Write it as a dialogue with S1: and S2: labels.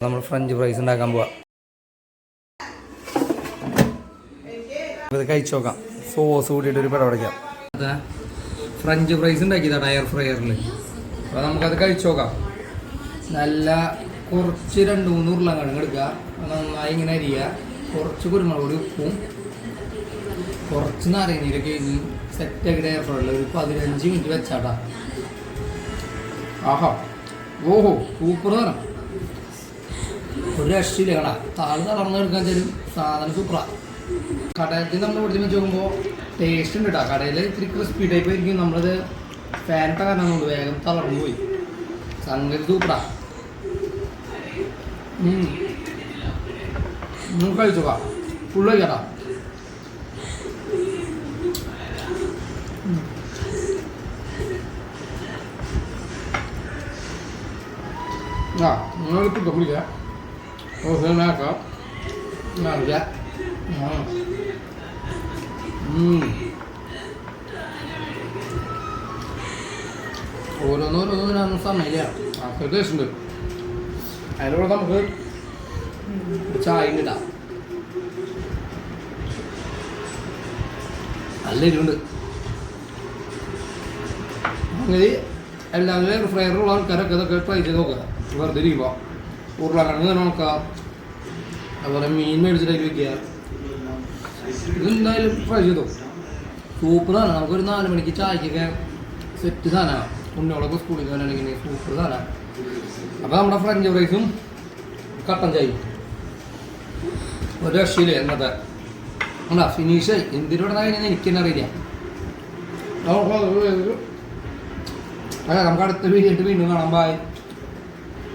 S1: നമ്മൾ French fries ഉണ്ടാക്കാൻ പോവാ. ഇത് കഴിച്ചു നോക്കാം. സോസ് കൂട്ടിയിട്ട് ഒരു പിടപടിക്കാം ഫ്രഞ്ച് ഫ്രൈസ് ഉണ്ടാക്കിയതാണ് എയർ ഫ്രയറിൽ അപ്പോൾ നമുക്കത് കഴിച്ചു നോക്കാം. നല്ല കുറച്ച് രണ്ട് മൂന്ന് ഉരുളക്കിഴങ്ങ് എടുക്കുക. നന്നായി ഇങ്ങനെ അരിയുക. കുറച്ച് കുരുമുളക് പൊടി ഉപ്പും കുറച്ച് നാരങ്ങയിലൊക്കെ കഴിഞ്ഞ് സെറ്റാക്കിയിട്ട് എയർ ഫ്രയറിൽ ഒരു പതിനഞ്ച് മിനിറ്റ് വെച്ചാട്ടാ. ആഹാ. ഓഹോ സൂപ്പർ സാധനം. ഒരു രക്ഷയില്ല കട താഴെ തളർന്ന് എടുക്കാൻ തരും സാധനം സൂപ്പറാ കടയിൽ നമ്മൾ പിടിച്ച് വെച്ച് നോക്കുമ്പോൾ ടേസ്റ്റ് ഉണ്ട് കേട്ടോ കടയിൽ ഇത്തിരി ക്രിസ്പി ടൈപ്പ് ആയിരിക്കും. നമ്മളത് ഫാനിട്ട കാരണം കൊണ്ട് വേഗം തളർന്നു പോയി. സംഗതി സൂപ്പറാ ഉം. നമുക്ക് കഴിച്ചു നോക്കാം. ഫുള്ള് കഴിക്കട്ടാ. ആ നിങ്ങൾ ഇപ്പം കുടിക്കാം ഓ ഫേനാക്കാം നല്ല ആ ഉം. ഓരോന്നോരോന്നിനൊന്നും സമയമില്ല അത്ര ടേസ്റ്റ് ഉണ്ട് അതിലൂടെ നമുക്ക് ചായ ഇടാം നല്ല എരിവുണ്ട് അങ്ങനെ എല്ലാവരും ഫ്രയറുള്ള ആൾക്കാരൊക്കെ ഇതൊക്കെ ട്രൈ ചെയ്ത് നോക്കുക വെറുതെ ഇരിക്കുമ്പോൾ ഉരുളക്കിഴങ്ങ് തന്നെ നോക്കുക അതുപോലെ മീൻ മേടിച്ചിട്ട് വെക്കുക. ഇതെന്തായാലും ട്രൈ ചെയ്തു. സൂപ്പറാണ് നമുക്കൊരു നാല് മണിക്ക് ചായക്കൊക്കെ സെറ്റ് സാധനമാണ് ഉണ്ണിയോളൊക്കെ സ്കൂളിൽ പോകാനാണെങ്കിൽ സൂപ്പർ സാധനമാണ് അപ്പോൾ നമ്മുടെ ഫ്രഞ്ച് ഫ്രൈസും കട്ടൻ ചായയും ഒരു രക്ഷയില്ലേ എന്നത്തെ അല്ല ഫിനിഷ് എന്തിനോട് കഴിഞ്ഞാൽ എനിക്ക് തന്നെ അറിയില്ല. അതെ നമുക്ക് അടുത്ത വീഡിയോ വീണ്ടും കാണാം. ബൈ